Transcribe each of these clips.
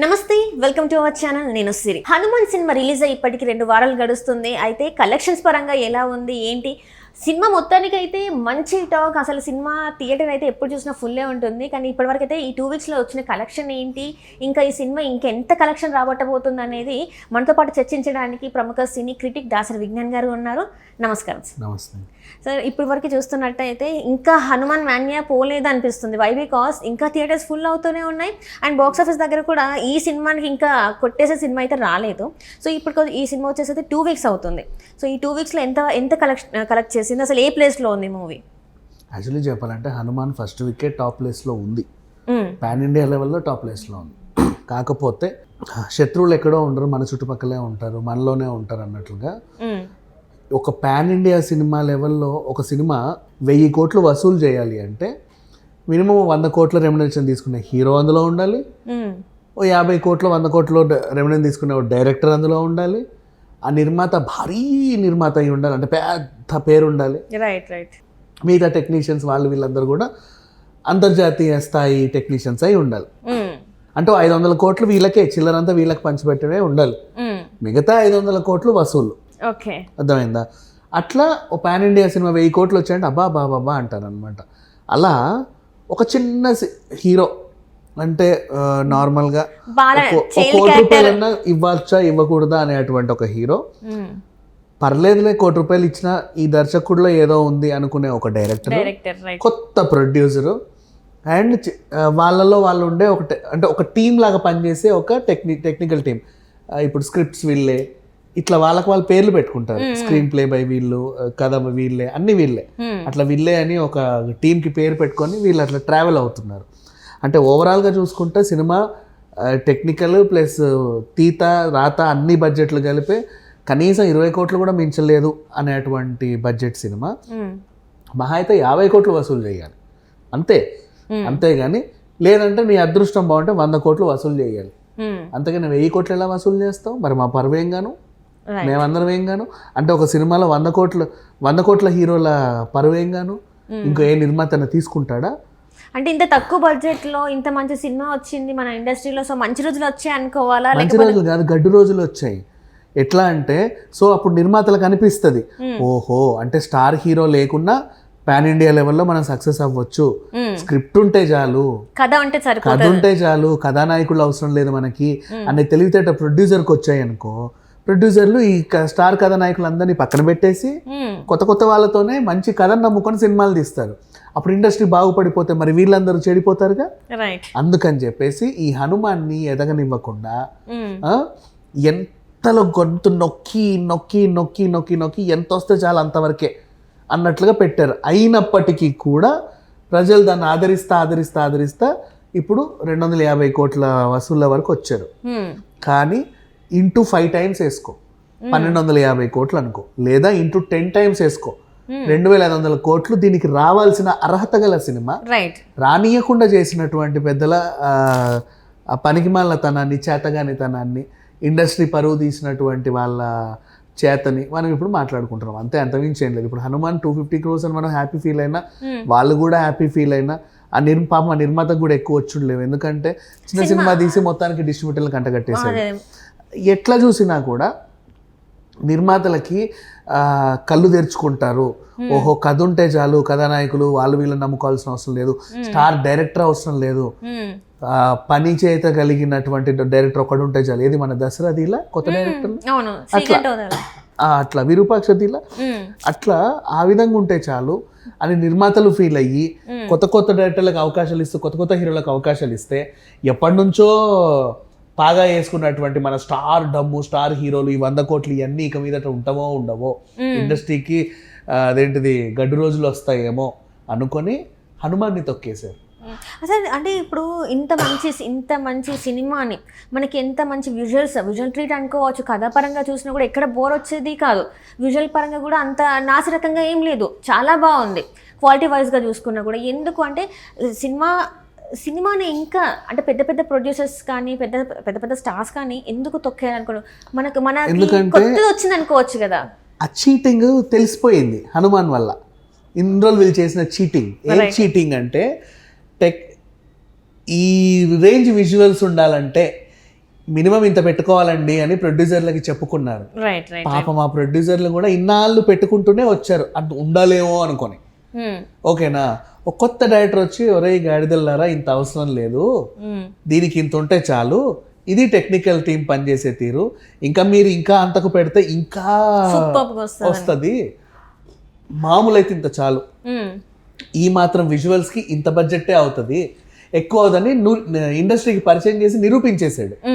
నమస్తే welcome to our channel నేను సిరి. Hanuman cinema release అయ్యి ఇప్పటికి రెండు వారాలు గడుస్తుంది. అయితే కలెక్షన్స్ పరంగా ఎలా ఉంది ఏంటి? సినిమా మొత్తానికి అయితే మంచి టాక్. అసలు సినిమా థియేటర్ అయితే ఎప్పుడు చూసినా ఫుల్లే ఉంటుంది. కానీ ఇప్పటివరకు అయితే ఈ టూ వీక్స్లో వచ్చిన కలెక్షన్ ఏంటి? ఇంకా ఈ సినిమా ఇంకెంత కలెక్షన్ రాబట్టబోతుంది అనేది మనతో పాటు చర్చించడానికి ప్రముఖ సినీ క్రిటిక్ దాసరి విజ్ఞాన్ గారు ఉన్నారు. నమస్కారం నమస్తే. సార్ ఇప్పటి వరకు చూస్తున్నట్టయితే ఇంకా హనుమాన్ మాన్యా పోలేదు అనిపిస్తుంది వై బికాస్ ఇంకా థియేటర్స్ ఫుల్ అవుతూనే ఉన్నాయి. అండ్ బాక్స్ ఆఫీస్ దగ్గర కూడా ఈ సినిమాకి ఇంకా కొట్టేసే సినిమా అయితే రాలేదు. సో ఇప్పుడు ఈ సినిమా వచ్చేసి టూ వీక్స్ అవుతుంది. సో ఈ టూ వీక్స్లో ఎంత ఎంత కలెక్ట్ కలెక్ట్ చేసింది? అసలు ఏ ప్లేస్లో ఉంది మూవీ యాక్చువల్లీ చెప్పాలంటే హనుమాన్ ఫస్ట్ వికెట్ టాప్ ప్లేస్లో ఉంది. పాన్ ఇండియా లెవెల్లో టాప్ ప్లేస్లో ఉంది. కాకపోతే శత్రువులు ఎక్కడో ఉండరు. మన చుట్టుపక్కలే ఉంటారు. మనలోనే ఉంటారు అన్నట్లుగా. ఒక పాన్ ఇండియా సినిమా లెవెల్లో ఒక సినిమా వెయ్యి కోట్లు వసూలు చేయాలి అంటే మినిమం వంద కోట్ల రెమ్యునరేషన్ తీసుకునే హీరో అందులో ఉండాలి. ఓ యాభై కోట్ల వంద కోట్ల రెమ్యునరేషన్ తీసుకునే డైరెక్టర్ అందులో ఉండాలి. ఆ నిర్మాత భారీ నిర్మాత అయి ఉండాలి అంటే పెద్ద పేరు ఉండాలి. రైట్ రైట్ మిగతా టెక్నీషియన్స్ వాళ్ళు వీళ్ళందరూ కూడా అంతర్జాతీయ స్థాయి టెక్నీషియన్స్ అయి ఉండాలి. అంటే ఐదు వందల కోట్లు వీళ్ళకే చిల్లరంతా వీళ్ళకి పంచిపెట్టడే ఉండాలి. మిగతా ఐదు వందల కోట్లు వసూలు. ఓకే. అర్థమైందా? అట్లా ఓ పాన్ ఇండియా సినిమా వెయ్యి కోట్లు వచ్చాయంటే అబ్బా బా బాబా అంటారు అనమాట అలా ఒక చిన్న హీరో అంటే నార్మల్గా కోటి క్యారెక్టర్ రూపాయలన్నా ఇవ్వచ్చా ఇవ్వకూడదా అనేటువంటి ఒక హీరో. పర్లేదులే కోటి రూపాయలు ఇచ్చిన ఈ దర్శకుడిలో ఏదో ఉంది అనుకునే ఒక డైరెక్టర్ కొత్త ప్రొడ్యూసరు అండ్ వాళ్ళలో వాళ్ళు ఉండే ఒక అంటే ఒక టీం లాగా పనిచేసే ఒక టెక్ని టెక్నికల్ టీం ఇప్పుడు స్క్రిప్ట్స్ వీళ్ళే ఇట్లా వాళ్ళకి వాళ్ళ పేర్లు పెట్టుకుంటారు. స్క్రీన్ ప్లే బై వీళ్ళు కథ వీళ్ళే అన్ని వీళ్ళే. అట్లా వీళ్ళే అని ఒక టీంకి పేరు పెట్టుకొని వీళ్ళు అట్లా ట్రావెల్ అవుతున్నారు. అంటే ఓవరాల్గా చూసుకుంటే సినిమా టెక్నికల్ ప్లస్ తీత రాత అన్ని బడ్జెట్లు కలిపి కనీసం ఇరవై కోట్లు కూడా మించలేదు అనేటువంటి బడ్జెట్ సినిమా. మహా అయితే యాభై కోట్లు వసూలు చేయాలి. అంతే. అంతేగాని లేదంటే నీ అదృష్టం బాగుంటే వంద కోట్లు వసూలు చేయాలి. అంతేగాని వెయ్యి కోట్లు ఎలా వసూలు చేస్తావు? మరి మా పరువేం గాను? Right. మేమందరం ఏం గాను అంటే ఒక సినిమాలో వంద కోట్ల వంద కోట్ల హీరోల పరువేం గాను ఇంకో ఏ నిర్మాతన తీసుకుంటాడా? అంటే ఇంత తక్కువ బడ్జెట్లో ఇంత మంచి సినిమా వచ్చింది మన ఇండస్ట్రీలో సో మంచి రోజులు వచ్చాయి అనుకోవాలా? మంచి రోజులు కాదు గడ్డు రోజులు వచ్చాయి. ఎట్లా అంటే సో అప్పుడు నిర్మాతలకు అనిపిస్తుంది ఓహో అంటే స్టార్ హీరో లేకున్నా పాన్ ఇండియా లెవెల్లో మనం సక్సెస్ అవ్వచ్చు. మ్మ్. స్క్రిప్ట్ ఉంటే చాలు. కథ ఉంటే కథ ఉంటే చాలు కథానాయకులు అవసరం లేదు మనకి. అనే తెలివితేట ప్రొడ్యూసర్కి వచ్చాయి అనుకో ప్రొడ్యూసర్లు ఈ స్టార్ కథానాయకులందరినీ పక్కన పెట్టేసి. కొత్త కొత్త వాళ్ళతోనే మంచి కథను నమ్ముకొని సినిమాలు తీస్తారు. అప్పుడు ఇండస్ట్రీ బాగుపడిపోతే మరి వీళ్ళందరూ చెడిపోతారుగా? అందుకని చెప్పేసి ఈ హనుమాన్ని ఎదగనివ్వకుండా ఎంతలో గొంతు నొక్కి నొక్కి నొక్కి నొక్కి నొక్కి ఎంత వస్తే చాలు అంతవరకే అన్నట్లుగా పెట్టారు. అయినప్పటికీ కూడా ప్రజలు దాన్ని ఆదరిస్తా ఆదరిస్తా ఆదరిస్తా ఇప్పుడు రెండు వందల యాభై కోట్ల వసూళ్ళ వరకు వచ్చారు. కానీ ఇంటూ ఫైవ్ టైమ్స్ వేసుకో. పన్నెండు వందల యాభై కోట్లు అనుకో. లేదా ఇంటూ టెన్ టైమ్స్ వేసుకో. రెండు వేల ఐదు వందల కోట్లు దీనికి రావాల్సిన అర్హత గల సినిమా. రానియకుండా చేసినటువంటి పెద్దల ఆ, ఆ పనికిమాలినతనాన్ని చేతగానితనాన్ని ఇండస్ట్రీ పరువు తీసినటువంటి వాళ్ళ చేతని మనం ఇప్పుడు మాట్లాడుకుంటున్నాం. అంతే అంతమించి ఏం లేదు. ఇప్పుడు హనుమాన్ టూ ఫిఫ్టీ క్రోర్స్ అని మనం హ్యాపీ ఫీల్ అయినా వాళ్ళు కూడా హ్యాపీ ఫీల్ అయినా ఆ నిర్ పాపం ఆ నిర్మాతకు కూడా ఎక్కువ వచ్చుండలేవు. ఎందుకంటే చిన్న సినిమా. తీసి మొత్తానికి డిస్ట్రిబ్యూటర్లకు అంటగట్టేశారు అదే. ఎట్లా చూసినా కూడా నిర్మాతలకి కళ్ళు తెరుచుకుంటారు. ఓహో కథ ఉంటే చాలు కథానాయకులు వాళ్ళు వీళ్ళని నమ్ముకోవాల్సిన అవసరం లేదు. స్టార్ డైరెక్టర్ అవసరం లేదు. పని చేత కలిగినటువంటి డైరెక్టర్ ఒకడు ఉంటే చాలు. ఏది మన దసరాదిలా కొత్త డైరెక్టర్ అట్లా. విరూపాక్షదిలా మ్మ్. అట్లా. ఆ విధంగా ఉంటే చాలు అని నిర్మాతలు ఫీల్ అయ్యి కొత్త కొత్త డైరెక్టర్లకు అవకాశాలు ఇస్తూ కొత్త కొత్త హీరోలకు అవకాశాలు ఇస్తే ఎప్పటి నుంచో పాగా వేసుకున్నటువంటి మన స్టార్ డమ్ము స్టార్ హీరోలు ఈ వంద కోట్లు ఇవన్నీ ఇక మీదట ఉంటావో ఉండవో? ఇండస్ట్రీకి అదేంటిది గడ్డు రోజులు వస్తాయేమో అనుకొని హనుమాన్ని తొక్కేశారు. అసలు అంటే ఇప్పుడు ఇంత మంచి ఇంత మంచి సినిమాని మనకి ఎంత మంచి విజువల్స్ విజువల్ ట్రీట్ అనుకోవచ్చు. కథాపరంగా చూసినా కూడా ఎక్కడ బోర్ వచ్చేది కాదు. విజువల్ పరంగా కూడా అంత నాసిరకంగా ఏం లేదు. చాలా బాగుంది. క్వాలిటీ వైజ్గా చూసుకున్నా కూడా. ఎందుకు అంటే సినిమా సినిమాని ఇంకా అంటే పెద్ద పెద్ద ప్రొడ్యూసర్స్ కానీ పెద్ద పెద్ద పెద్ద స్టార్స్ కానీ ఎందుకు తొక్కేయాలనుకోను? మనకు మనకి ఎందుకంటే- కొత్తది వచ్చింది అనుకోవచ్చు కదా. ఆ చీటింగ్ తెలిసిపోయింది హనుమాన్ వల్ల. ఇన్ని రోజులు వీళ్ళు చేసిన చీటింగ్ ఏం. చీటింగ్ అంటే టెక్ ఈ రేంజ్ విజువల్స్ ఉండాలంటే మినిమం ఇంత పెట్టుకోవాలండి అని ప్రొడ్యూసర్లకి చెప్పుకున్నారు. పాపం ఆ ప్రొడ్యూసర్లు కూడా ఇన్నాళ్ళు పెట్టుకుంటూనే వచ్చారు. అది ఉండాలేమో అనుకొని. ఓకేనా? ఒక కొత్త డైరెక్టర్ వచ్చి ఒరే గాడిదల్లారా ఇంత అవసరం లేదు. దీనికి ఇంత ఉంటే చాలు. ఇది టెక్నికల్ టీం పనిచేసే తీరు. ఇంకా మీరు ఇంకా అంతకు పెడితే ఇంకా వస్తుంది. మామూలు అయితే ఇంత చాలు. ఈ మాత్రం విజువల్స్కి ఇంత బడ్జెట్టే అవుతుంది. ఎక్కువ అవుదని ఇండస్ట్రీకి పరిచయం చేసి నిరూపించేశాడు.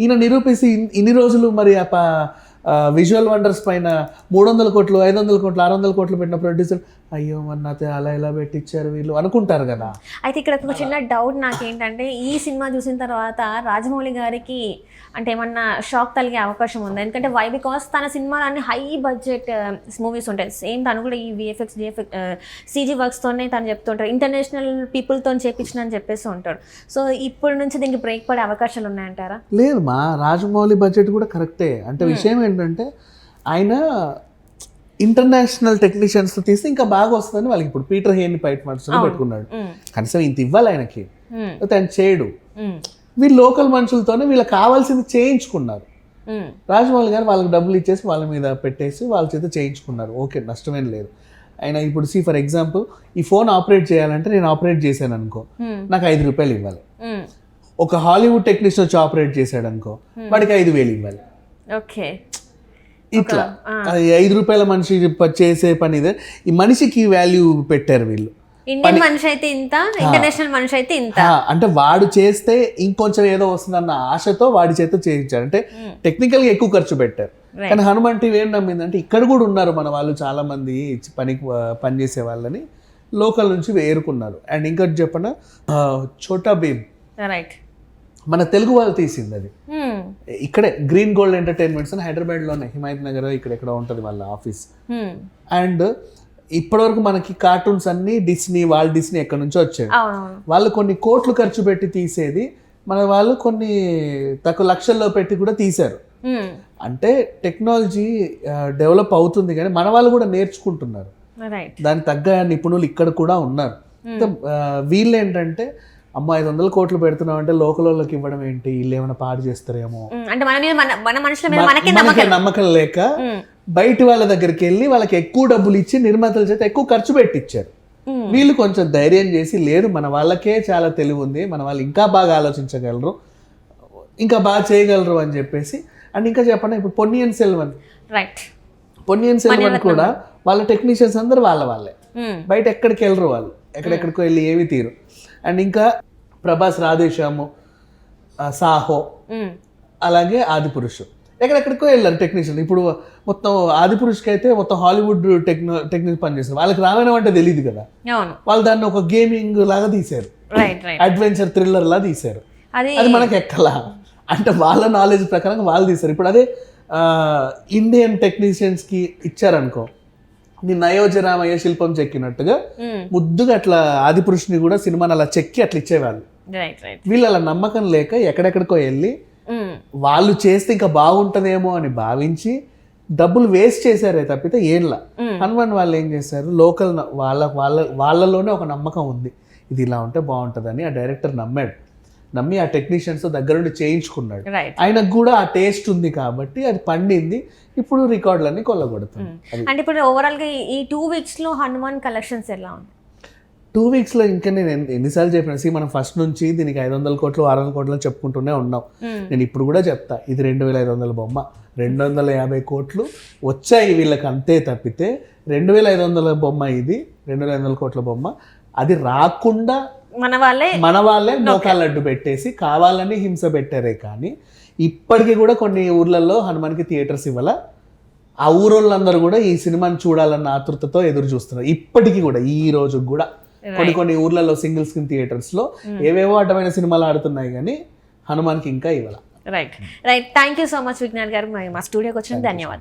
ఈయన నిరూపిస్తే ఇన్- ఇన్ని రోజులు మరి ఆ విజువల్ వండర్స్ పైన మూడు వందల కోట్లు ఐదు వందల కోట్లు ఆరు వందల కోట్లు పెట్టిన ప్రొడ్యూసర్ అయ్యో నాతో అలా ఇలా పెట్టించారు వీళ్ళు అనుకుంటారు కదా. అయితే ఇక్కడ ఒక చిన్న డౌట్ నాకేంటంటే ఈ సినిమా చూసిన తర్వాత రాజమౌళి గారికి అంటే ఏమన్నా షాక్ కలిగే అవకాశం ఉంది? ఎందుకంటే వై బికాస్ తన సినిమాలన్నీ హై బడ్జెట్ మూవీస్ ఉంటాయి. సేమ్ తను కూడా ఈ విఎఫ్ఎక్స్ డిఎఫ్ఎక్స్ సీజీ వర్క్స్తోనే తను చెప్తుంటాడు. ఇంటర్నేషనల్ పీపుల్తో చేపించిన అని చెప్పేసి ఉంటాడు. సో ఇప్పటి నుంచి దీనికి బ్రేక్ పడే అవకాశాలు ఉన్నాయంటారా? లేదు మా రాజమౌళి బడ్జెట్ కూడా కరెక్టే అంటే విషయం ఏంటంటే ఆయన ఇంటర్నేషనల్ టెక్నీషియన్స్ తీస్తే ఇంకా బాగా వస్తుందని వాళ్ళకి ఇప్పుడు పీటర్ హేని పైట్ మార్చ్ పెట్టుకున్నాడు. కనీసం ఇంత ఇవ్వాలి ఆయనకి. ఆయన చేయడు. వీళ్ళు లోకల్ మనుషులతోనే వీళ్ళకి కావాల్సింది చేయించుకున్నారు. రాజమౌళి గారు వాళ్ళకి డబ్బులు ఇచ్చేసి వాళ్ళ మీద పెట్టేసి వాళ్ళ చేత చేయించుకున్నారు. ఓకే నష్టమేం లేదు. ఆయన ఇప్పుడు సి ఫర్ ఎగ్జాంపుల్ ఈ ఫోన్ ఆపరేట్ చేయాలంటే నేను ఆపరేట్ చేశాను అనుకో. నాకు ఐదు రూపాయలు ఇవ్వాలి. ఒక హాలీవుడ్ టెక్నీషియన్ వచ్చి ఆపరేట్ చేశాడు అనుకో వాడికి ఐదు వేలు ఇవ్వాలి. ఓకే. ఇట్లా. అది ఐదు రూపాయల మనిషి చేసే పని ఇదే. ఈ మనిషికి వాల్యూ పెట్టారు వీళ్ళు. ఇండియన్ మనిషి అయితే ఇంత ఇంటర్నేషనల్ మనిషి అయితే ఇంత. అంటే వాడు చేస్తే ఇంకొంచెం ఏదో వస్తుందన్న ఆశతో వాడి చేత చేయించారు. అంటే టెక్నికల్గా ఎక్కువ ఖర్చు పెట్టారు. కానీ హనుమాన్ టీవీ ఏం నమ్మిందంటే ఇక్కడ కూడా ఉన్నారు మన వాళ్ళు చాలా మంది పనికి పని చేసే వాళ్ళని. లోకల్ నుంచి వేరుకున్నారు. అండ్ ఇంకోటి చెప్పన? చోటా భీమ్. రైట్ మన తెలుగు వాళ్ళు తీసింది అది. ఇక్కడే గ్రీన్ గోల్డ్ ఎంటర్టైన్మెంట్స్ అని హైదరాబాద్లోనే హిమాయత్ నగర్ ఇక్కడ ఎక్కడ ఉంటుంది వాళ్ళ ఆఫీస్. అండ్ ఇప్పటివరకు మనకి కార్టూన్స్ అన్ని డిస్నీ వాళ్ళ డిస్నీ ఎక్కడి నుంచో వచ్చాయి వాళ్ళు కొన్ని కోట్లు ఖర్చు పెట్టి తీసేది మన వాళ్ళు కొన్ని తక్కువ లక్షల్లో పెట్టి కూడా తీశారు. అంటే టెక్నాలజీ డెవలప్ అవుతుంది కానీ మన వాళ్ళు కూడా నేర్చుకుంటున్నారు. దానికి తగ్గ నిపుణులు ఇక్కడ కూడా ఉన్నారు. వీళ్ళు ఏంటంటే అమ్మ ఐదు వందల కోట్లు పెడుతున్నాం అంటే లోకల్ వాళ్ళకి ఇవ్వడం ఏంటి? వీళ్ళు ఏమైనా పాడు చేస్తారేమో. అంటే మన మనకే నమ్మకం. లేక. బయటి వాళ్ళ దగ్గరికి వెళ్ళి వాళ్ళకి ఎక్కువ డబ్బులు ఇచ్చి నిర్మాతల చేత ఎక్కువ ఖర్చు పెట్టించారు. వీళ్ళు కొంచెం ధైర్యం చేసి లేదు మన వాళ్ళకే చాలా తెలివి ఉంది మన వాళ్ళు ఇంకా బాగా ఆలోచించగలరు ఇంకా బాగా చేయగలరు అని చెప్పేసి. అండ్ ఇంకా చెప్పండి ఇప్పుడు పొన్నియన్ సెల్వన్. రైట్ పొన్నియన్ సెల్వన్ కూడా వాళ్ళ టెక్నీషియన్స్ అందరు వాళ్ళ వాళ్ళే. బయట ఎక్కడికి వెళ్ళరు వాళ్ళు. ఎక్కడెక్కడికో వెళ్ళి ఏవి తీరు. అండ్ ఇంకా ప్రభాస్ రాధేశ్యాము సాహో. అలాగే ఆదిపురుషు. ఎక్కడెక్కడికో వెళ్ళారు టెక్నీషియన్ ఇప్పుడు మొత్తం ఆదిపురుషుకి అయితే మొత్తం హాలీవుడ్ టెక్నో టెక్నిక్ పనిచేస్తారు వాళ్ళకి రామాయణం అంటే తెలియదు కదా. వాళ్ళు దాన్ని ఒక గేమింగ్ లాగా తీశారు. అడ్వెంచర్ థ్రిల్లర్ లా తీశారు. అది మనకి ఎక్కలా? అంటే వాళ్ళ నాలెడ్జ్ ప్రకారం వాళ్ళు తీశారు. ఇప్పుడు అదే ఇండియన్ టెక్నీషియన్స్కి ఇచ్చారనుకో నయోజరామయ్య శిల్పం చెక్కినట్టుగా ముద్దుగా అట్లా ఆదిపురుషుని కూడా సినిమాని అలా చెక్కి అట్లా ఇచ్చేవాళ్ళు. వీళ్ళు అలా నమ్మకం లేక ఎక్కడెక్కడికో వెళ్ళి వాళ్ళు చేస్తే ఇంకా బాగుంటదేమో అని భావించి డబ్బులు వేస్ట్ చేశారే తప్పితే ఏంలా? హనుమాన్ వాళ్ళు ఏం చేశారు? లోకల్ వాళ్ళ వాళ్ళ వాళ్ళలోనే ఒక నమ్మకం ఉంది. ఇది ఇలా ఉంటే బాగుంటుందని ఆ డైరెక్టర్ నమ్మాడు. నమ్మి ఆ టెక్నీషియన్స్ దగ్గరుండి చేయించుకున్నాడు. ఆయనకు కూడా ఆ టేస్ట్ ఉంది కాబట్టి అది పండింది. ఇప్పుడు రికార్డులన్నీ కొల్లగొడుతుంది. అది అంటే ఇప్పుడు ఓవరాల్గా ఈ- టూ వీక్స్లో హనుమాన్ కలెక్షన్స్ ఎలా ఉంది టూ వీక్స్లో ఇంకా నేను ఎన్ని- ఎన్నిసార్లు చెప్పిన సి మనం ఫస్ట్ నుంచి దీనికి ఐదు వందల కోట్లు ఆరు వందల కోట్లు చెప్పుకుంటూనే ఉన్నాం. నేను ఇప్పుడు కూడా చెప్తా ఇది రెండు వేల ఐదు వందల బొమ్మ. రెండు వందల యాభై కోట్లు వచ్చాయి వీళ్ళకి అంతే తప్పితే రెండు వేల ఐదు వందల బొమ్మ ఇది రెండు వేల ఐదు వందల కోట్ల బొమ్మ. అది రాకుండా మన వాళ్ళే మన వాళ్ళే మోకాళ్ళు అడ్డు పెట్టేసి కావాలని హింస పెట్టారే కానీ ఇప్పటికీ కూడా కొన్ని ఊర్లలో హనుమాన్కి థియేటర్స్ ఇవ్వాల? ఆ ఊరోళ్ళందరూ కూడా ఈ సినిమాని చూడాలన్న ఆతృతతో ఎదురు చూస్తున్నారు. ఇప్పటికీ కూడా ఈ రోజు కూడా. కొన్ని కొన్ని ఊర్లలో సింగిల్ స్క్రీన్ థియేటర్స్లో ఏవేవో అడ్డమైన సినిమాలు ఆడుతున్నాయి కానీ హనుమాన్కి ఇంకా ఇవ్వాల? Right right thank you so much Vignan గారు. మా స్టూడియోకి వచ్చిన ధన్యవాదాలు.